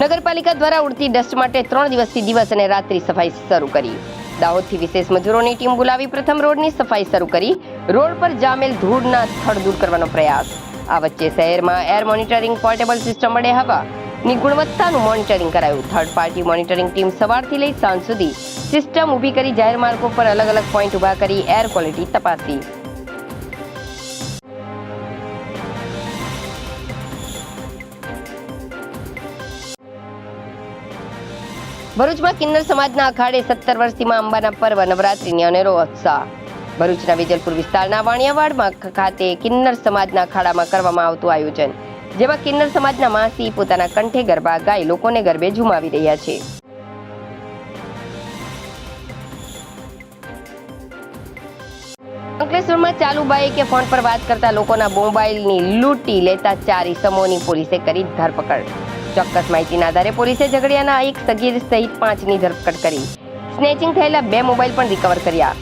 નગરપાલિકા દ્વારા ઉડતી ડસ્ટ માટે ત્રણ દિવસથી દિવસ અને રાત્રિ સફાઈ શરૂ કરી. દાહોદથી વિશેષ મજૂરોની ટીમ બોલાવી પ્રથમ રોડની સફાઈ શરૂ કરી. રોડ પર જામેલ ધૂળના સ્થળ દૂર કરવાનો પ્રયાસ. આ વચ્ચે શહેરમાં એર મોનિટરિંગ પોર્ટેબલ સિસ્ટમ વડે હવાની ગુણવત્તાનું મોનિટરિંગ કરાયું. થર્ડ પાર્ટી મોનિટરિંગ ટીમ સવારથી લઈ સાંજ સુધી સિસ્ટમ ઊભી કરી જાહેર માર્ગો પર અલગ અલગ પોઈન્ટ ઊભા કરી એર ક્વોલિટી તપાસી. ભરૂચમાં કિન્નર સમાજના અખાડે સત્તર વર્ષથી માં અંબાના પર્વ, નવરાત્રિની અનેરો ઉત્સાહ. ભરૂચના વિજલપુર વિસ્તારના વાણિયાવાડમાં ખાતે કિન્નર સમાજના અખાડામાં કરવામાં આવતું આયોજન. જેમાં કિન્નર સમાજના માસી પોતાના કંઠે ગરબા ગાઈ લોકોને ગરબે ઝુમાવી રહ્યા છે. અંકલેશ્વરમાં ચાલુ બાઈકે ફોન પર વાત કરતા લોકોના મોબાઈલની લૂંટી લેતા ચાર ઇસમોની પોલીસે કરી ધરપકડ. ચોક્કસ માહિતીના આધારે પોલીસે ઝઘડિયાના એક સગીર સહિત પાંચની ધરપકડ કરી. સ્નેચિંગ થયેલા બે મોબાઈલ પણ રિકવર કર્યા.